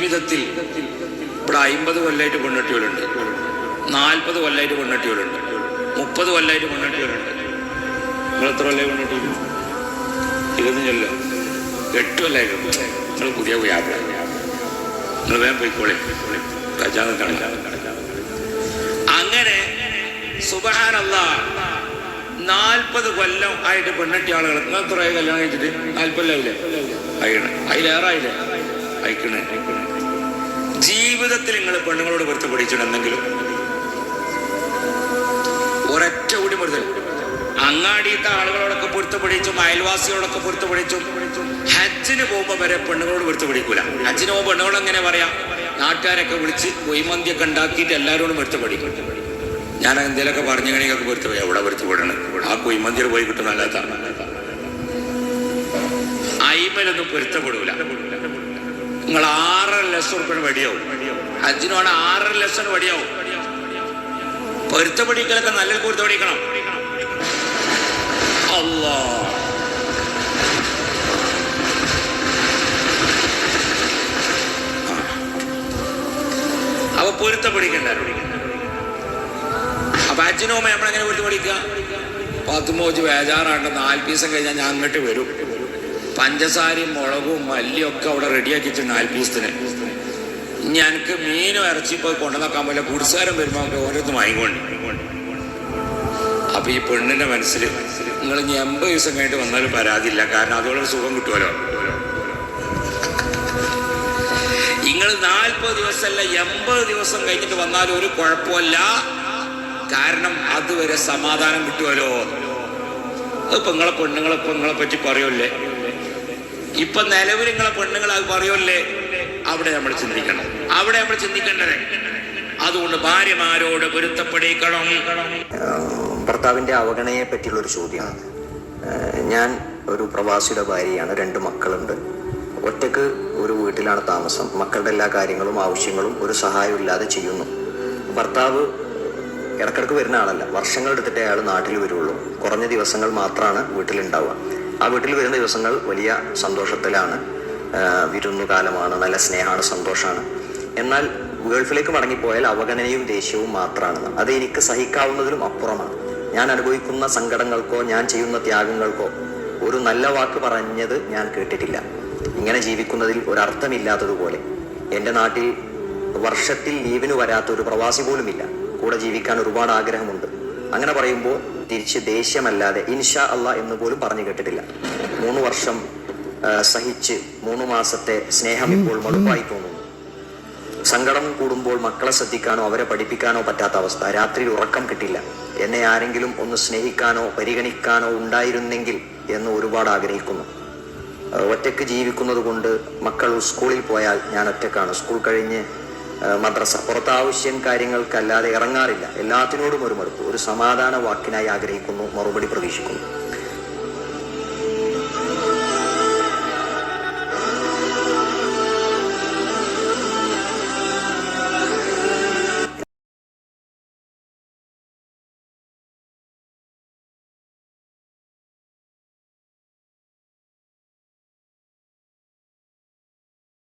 വിധത്തിൽ ഇവിടെ അമ്പത് കൊല്ലായിട്ട് പെണ്ണുട്ടികളുണ്ട് നാൽപ്പത് കൊല്ലായിട്ട് പെണ്ണുട്ടികളുണ്ട് മുപ്പത് കൊല്ലായിട്ട് പെണ്ണുട്ടികളുണ്ട് നിങ്ങൾ എത്ര കൊല്ലായി പെണ്ണെട്ടി ഇതൊന്നും ചെല്ലോ എട്ട് കൊല്ലായിട്ട് നിങ്ങൾ പുതിയ വ്യാപാര നിങ്ങൾ വേഗം പോയിക്കോളെ. കാണില്ല അങ്ങനെ സുബഹാനല്ല നാൽപ്പത് കൊല്ലം ആയിട്ട് പെണ്ണട്ടി ആളുകൾ നിങ്ങൾ എത്ര കല്യാണം കഴിച്ചിട്ട്? നാൽപ്പല്ലാവില്ലേ അതിലേറെ അതിലേറായില്ലേ അയക്കണേ. ജീവിതത്തിൽ നിങ്ങൾ പെണ്ണുങ്ങളോട് വെറുത്ത് പഠിച്ചിട്ടുണ്ടെങ്കിലും ഒരൊറ്റ കൂടി മുറുതൽ അങ്ങാടിയത്തെ ആളുകളോടൊക്കെ പൊരുത്ത് പഠിച്ചും അയൽവാസികളോടൊക്കെ പൊരുത്ത് പഠിച്ചും ഹജ്ജിന് പോകുമ്പോൾ വരെ പെണ്ണുങ്ങളോട് പൊരുത്തപ്പെടിക്കൂല ഹജ്ജിന് പോകുമ്പോൾ പെണ്ണുങ്ങളോട് എങ്ങനെ പറയാം? നാട്ടുകാരൊക്കെ വിളിച്ച് കൊയ്മന്തിയൊക്കെ ഉണ്ടാക്കിയിട്ട് എല്ലാവരോടും പൊരുത്തപ്പെടിക്കും ഞാൻ എന്തെങ്കിലുമൊക്കെ പറഞ്ഞു കഴിഞ്ഞാൽ പൊരുത്ത് പോയി എവിടെ പൊരുത്ത് വിടണം? ആ കൊയ്മന്തിയിൽ പോയി കിട്ടുന്ന അല്ലാത്ത അയിമലൊന്നും പൊരുത്തപ്പെടൂല. നിങ്ങൾ ആറര ലക്ഷം ഉറുപ്പിന് വടിയാവും ഹജ്ജിനോട് ആറര ലക്ഷം വടിയാവും പൊരുത്ത പഠിക്കലൊക്കെ നല്ല പൊരുത്ത പഠിക്കണം അല്ലാ അവ പൊരുത്ത പഠിക്കണ്ട അപ്പൊ ഹജ്ജിനോമ നമ്മളെങ്ങനെ പൊരുത്ത പത്ത് മോജ് ബേജാറാണ്ട് നാല് പീസം കഴിഞ്ഞാൽ ഞാൻ അങ്ങോട്ട് വരും. പഞ്ചസാരയും മുളകും മല്ലിയും ഒക്കെ അവിടെ റെഡിയാക്കിയിട്ടുണ്ട് ഇനി എനിക്ക് മീനും ഇറച്ചി പോയി കൊണ്ടുവന്നാക്കാൻ പോലെ കുടിസാരം വരുമ്പോൾ നമുക്ക് ഓരോരുത്തർ വാങ്ങിക്കൊണ്ട്. അപ്പൊ ഈ പെണ്ണിന്റെ മനസ്സിൽ നിങ്ങൾ ഇനി എൺപത് ദിവസം കഴിഞ്ഞിട്ട് വന്നാലും പരാതിയില്ല കാരണം അതുപോലെ സുഖം കിട്ടുമല്ലോ. നിങ്ങൾ നാൽപ്പത് ദിവസമല്ല എൺപത് ദിവസം കഴിഞ്ഞിട്ട് വന്നാലും ഒരു കുഴപ്പമില്ല. കാരണം അതുവരെ സമാധാനം കിട്ടുമല്ലോ. അതിപ്പോ നിങ്ങളെ പെണ്ണുങ്ങളെ ഇപ്പൊ നിങ്ങളെ പറ്റി പറയുമല്ലേ ഇപ്പൊ നിലവിൽ നിങ്ങളെ പെണ്ണുങ്ങൾ അത് പറയുമല്ലേ അവിടെ നമ്മൾ ചിന്തിക്കണം. അവിടെ നമ്മൾ ചിന്തിക്കേണ്ടത് അതുകൊണ്ട് ഭാര്യമാരോട് പൊരുത്തപ്പെടിക്കണം. ഭർത്താവിന്റെ അവഗണനയെ പറ്റിയുള്ള ഒരു ചോദ്യമാണ് ഞാൻ ഒരു പ്രവാസിയുടെ ഭാര്യയാണ് രണ്ട് മക്കളുണ്ട്. ഒറ്റയ്ക്ക് ഒരു വീട്ടിലാണ് താമസം. മക്കളുടെ എല്ലാ കാര്യങ്ങളും ആവശ്യങ്ങളും ഒരു സഹായവും ഇല്ലാതെ ചെയ്യുന്നു. ഭർത്താവ് ഇടക്കിടക്ക് വരുന്ന ആളല്ല. വർഷങ്ങൾ എടുത്തിട്ടേ അയാൾ നാട്ടിൽ വരുള്ളൂ. കുറഞ്ഞ ദിവസങ്ങൾ മാത്രമാണ് വീട്ടിലുണ്ടാവുക. ആ വീട്ടിൽ വരുന്ന ദിവസങ്ങൾ വലിയ സന്തോഷത്തിലാണ്. വിരുന്നുകാലമാണ് നല്ല സ്നേഹമാണ് സന്തോഷമാണ്. എന്നാൽ ഗൾഫിലേക്ക് മടങ്ങിപ്പോയാൽ അവഗണനയും ദേഷ്യവും മാത്രമാണ് അത് എനിക്ക് സഹിക്കാവുന്നതിലും അപ്പുറമാണ്. ഞാൻ അനുഭവിക്കുന്ന സങ്കടങ്ങൾക്കോ ഞാൻ ചെയ്യുന്ന ത്യാഗങ്ങൾക്കോ ഒരു നല്ല വാക്ക് പറഞ്ഞത് ഞാൻ കേട്ടിട്ടില്ല. ഇങ്ങനെ ജീവിക്കുന്നതിൽ ഒരർത്ഥമില്ലാത്തതുപോലെ. എന്റെ നാട്ടിൽ വർഷത്തിൽ ലീവിന് വരാത്ത ഒരു പ്രവാസി പോലുമില്ല. കൂടെ ജീവിക്കാൻ ഒരുപാട് ആഗ്രഹമുണ്ട്. അങ്ങനെ പറയുമ്പോൾ തിരിച്ച് ദേഷ്യമല്ലാതെ ഇൻഷാ അല്ല എന്ന് പോലും പറഞ്ഞു കേട്ടിട്ടില്ല. മൂന്ന് വർഷം സഹിച്ച് മൂന്ന് മാസത്തെ സ്നേഹം ഇപ്പോൾ മടുപ്പായി തോന്നുന്നു. സങ്കടം കൂടുമ്പോൾ മക്കളെ ശ്രദ്ധിക്കാനോ അവരെ പഠിപ്പിക്കാനോ പറ്റാത്ത അവസ്ഥ. രാത്രിയിൽ ഉറക്കം കിട്ടില്ല. എന്നെ ആരെങ്കിലും ഒന്ന് സ്നേഹിക്കാനോ പരിഗണിക്കാനോ ഉണ്ടായിരുന്നെങ്കിൽ എന്ന് ഒരുപാട് ആഗ്രഹിക്കുന്നു. ഒറ്റയ്ക്ക് ജീവിക്കുന്നത് കൊണ്ട് മക്കൾ സ്കൂളിൽ പോയാൽ ഞാൻ ഒറ്റക്കാണ്. സ്കൂൾ കഴിഞ്ഞ് മദ്രസ പുറത്ത് ആവശ്യം കാര്യങ്ങൾക്കല്ലാതെ ഇറങ്ങാറില്ല. എല്ലാത്തിനോടും ഒരു മറുപ്പ്. ഒരു സമാധാന വാക്കിനായി ആഗ്രഹിക്കുന്നു. മറുപടി പ്രതീക്ഷിക്കുന്നു.